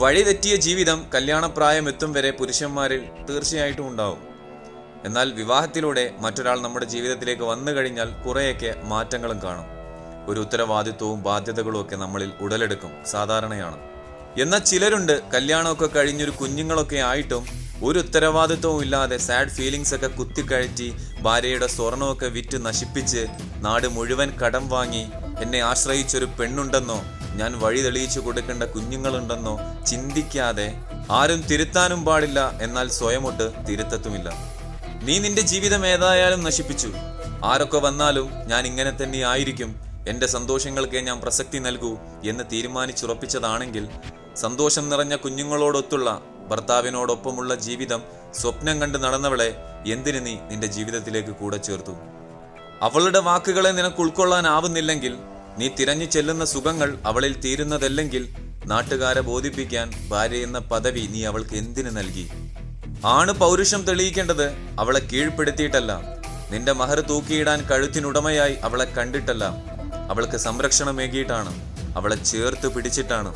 വഴിതെറ്റിയ ജീവിതം കല്യാണപ്രായം എത്തും വരെ പുരുഷന്മാരിൽ തീർച്ചയായിട്ടും ഉണ്ടാവും. എന്നാൽ വിവാഹത്തിലൂടെ മറ്റൊരാൾ നമ്മുടെ ജീവിതത്തിലേക്ക് വന്നു കഴിഞ്ഞാൽ കുറേയൊക്കെ മാറ്റങ്ങളും കാണും. ഒരു ഉത്തരവാദിത്വവും ബാധ്യതകളും ഒക്കെ നമ്മളിൽ ഉടലെടുക്കും സാധാരണയാണ്. എന്നാൽ ചിലരുണ്ട് കല്യാണമൊക്കെ കഴിഞ്ഞൊരു കുഞ്ഞുങ്ങളൊക്കെ ആയിട്ടും ഒരു ഉത്തരവാദിത്വവും ഇല്ലാതെ സാഡ് ഫീലിങ്സ് ഒക്കെ കുത്തിക്കഴറ്റി ഭാര്യയുടെ സ്വർണമൊക്കെ വിറ്റ് നശിപ്പിച്ച് നാട് മുഴുവൻ കടം വാങ്ങി എന്നെ ആശ്രയിച്ചൊരു പെണ്ണുണ്ടെന്നോ ഞാൻ വഴി തെളിയിച്ചു കൊടുക്കേണ്ട കുഞ്ഞുങ്ങളുണ്ടെന്നോ ചിന്തിക്കാതെ ആരും തിരുത്താനും പാടില്ല എന്നാൽ സ്വയമൊട്ട് തിരുത്തത്തുമില്ല. നീ നിന്റെ ജീവിതം ഏതായാലും നശിപ്പിച്ചു. ആരൊക്കെ വന്നാലും ഞാൻ ഇങ്ങനെ തന്നെ ആയിരിക്കും. എന്റെ സന്തോഷങ്ങൾക്ക് ഞാൻ പ്രസക്തി നൽകൂ എന്ന് തീരുമാനിച്ചുറപ്പിച്ചതാണെങ്കിൽ സന്തോഷം നിറഞ്ഞ കുഞ്ഞുങ്ങളോടൊത്തുള്ള ഭർത്താവിനോടൊപ്പമുള്ള ജീവിതം സ്വപ്നം കണ്ട് നടന്നവളെ എന്തിനു നീ നിന്റെ ജീവിതത്തിലേക്ക് കൂടെ ചേർത്തു? അവളുടെ വാക്കുകളെ നിനക്ക് ഉൾക്കൊള്ളാനാവുന്നില്ലെങ്കിൽ നീ തിരഞ്ഞു ചെല്ലുന്ന സുഖങ്ങൾ അവളിൽ തീരുന്നതല്ലെങ്കിൽ നാട്ടുകാരെ ബോധിപ്പിക്കാൻ ഭാര്യ എന്ന പദവി നീ അവൾക്ക് എന്തിനു നൽകി? ആണ് പൗരുഷം തെളിയിക്കേണ്ടത് അവളെ കീഴ്പ്പെടുത്തിയിട്ടല്ല. നിന്റെ മഹർ തൂക്കിയിടാൻ കഴുത്തിനുടമയായി അവളെ കണ്ടിട്ടല്ല. അവൾക്ക് സംരക്ഷണമേകിയിട്ടാണ്. അവളെ ചേർത്ത് പിടിച്ചിട്ടാണ്.